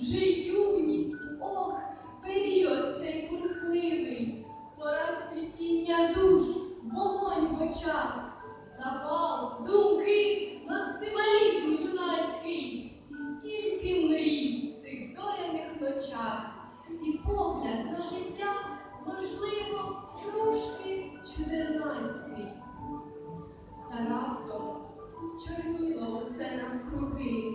вже юність, ох, період цей бурхливий, пора цвітіння душ, вогонь в очах, запал, думки, максималізм юнацький, і скільки мрій в цих зоряних ночах, і погляд на життя, можливо, трошки чудернацький. Та раптом зчорніло усе навкруги,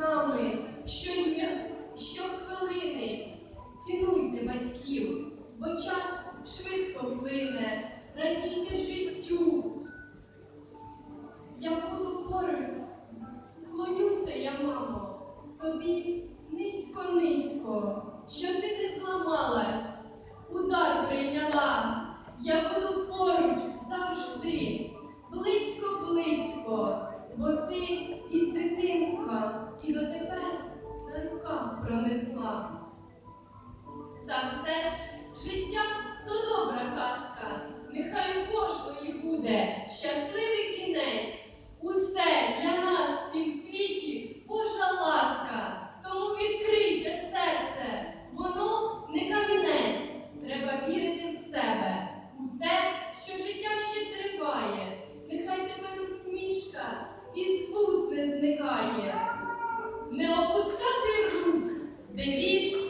нами щодня, щохвилини. Цінуйте батьків, бо час швидко плине, радійте життю. Я буду поруч, клонюся я, мамо, тобі низько-низько, що ти не зламалась, удар прийняла. Я буду поруч завжди, близько-близько, бо ти із дитинства і дотепер на руках пронесла. Та все ж життя то добра казка, нехай у кожної буде щасливий кінець. Усе для нас в світі Божа ласка, тому відкрийте серце, воно не камінець. Треба вірити в себе, у те, що життя ще триває. Нехай тепер усмішка із вуст не зникає. Не опускати Дивіться.